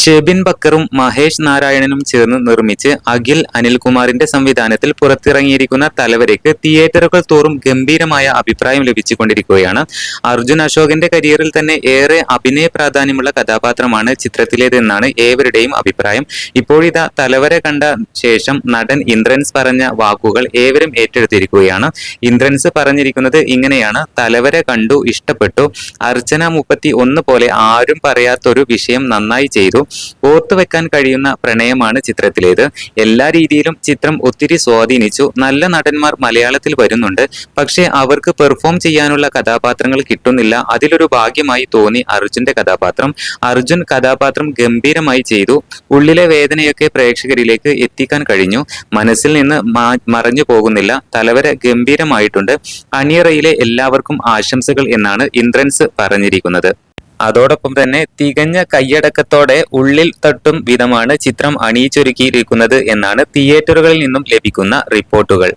ഷെബിൻ ബക്കറും മഹേഷ് നാരായണനും ചേർന്ന് നിർമ്മിച്ച് അഖിൽ അനിൽകുമാറിന്റെ സംവിധാനത്തിൽ പുറത്തിറങ്ങിയിരിക്കുന്ന തലവരയ്ക്ക് തിയേറ്ററുകൾ തോറും ഗംഭീരമായ അഭിപ്രായം ലഭിച്ചുകൊണ്ടിരിക്കുകയാണ്. അർജുൻ അശോകന്റെ കരിയറിൽ തന്നെ ഏറെ അഭിനയ പ്രാധാന്യമുള്ള കഥാപാത്രമാണ് ചിത്രത്തിലേതെന്നാണ് ഏവരുടെയും അഭിപ്രായം. ഇപ്പോഴിതാ തലവര കണ്ട ശേഷം നടൻ ഇന്ദ്രൻസ് പറഞ്ഞ വാക്കുകൾ ഏവരും ഏറ്റെടുത്തിരിക്കുകയാണ്. ഇന്ദ്രൻസ് പറഞ്ഞിരിക്കുന്നത് ഇങ്ങനെയാണ് തലവര കണ്ടു ഇഷ്ടപ്പെട്ടു. അർച്ചന മുപ്പത്തി ഒന്ന് പോലെ ആരും പറയാത്തൊരു വിഷയം നന്നായി ചെയ്തു. ഓർത്തുവെക്കാൻ കഴിയുന്ന പ്രണയമാണ് ചിത്രത്തിലേത്. എല്ലാ രീതിയിലും ചിത്രം ഒത്തിരി സ്വാധീനിച്ചു. നല്ല നടന്മാർ മലയാളത്തിൽ വരുന്നുണ്ട്. പക്ഷേ അവർക്ക് പെർഫോം ചെയ്യാനുള്ള കഥാപാത്രങ്ങൾ കിട്ടുന്നില്ല. അതിലൊരു ഭാഗ്യമായി തോന്നി അർജുന്റെ കഥാപാത്രം. അർജുൻ കഥാപാത്രം ഗംഭീരമായി ചെയ്തു. ഉള്ളിലെ വേദനയൊക്കെ പ്രേക്ഷകരിലേക്ക് എത്തിക്കാൻ കഴിഞ്ഞു. മനസ്സിൽ നിന്ന് മറഞ്ഞു പോകുന്നില്ല. തലവര ഗംഭീരമായിട്ടുണ്ട്. അണിയറയിലെ എല്ലാവർക്കും ആശംസകൾ എന്നാണ് ഇന്ദ്രൻസ് പറഞ്ഞിരിക്കുന്നത്. അതോടൊപ്പം തന്നെ തികഞ്ഞ കയ്യടക്കത്തോടെ ഉള്ളിൽ തട്ടും വിധമാണ് ചിത്രം അണിയിച്ചൊരുക്കിയിരിക്കുന്നത് എന്നാണ് തിയേറ്ററുകളിൽ നിന്നും ലഭിക്കുന്ന റിപ്പോർട്ടുകൾ.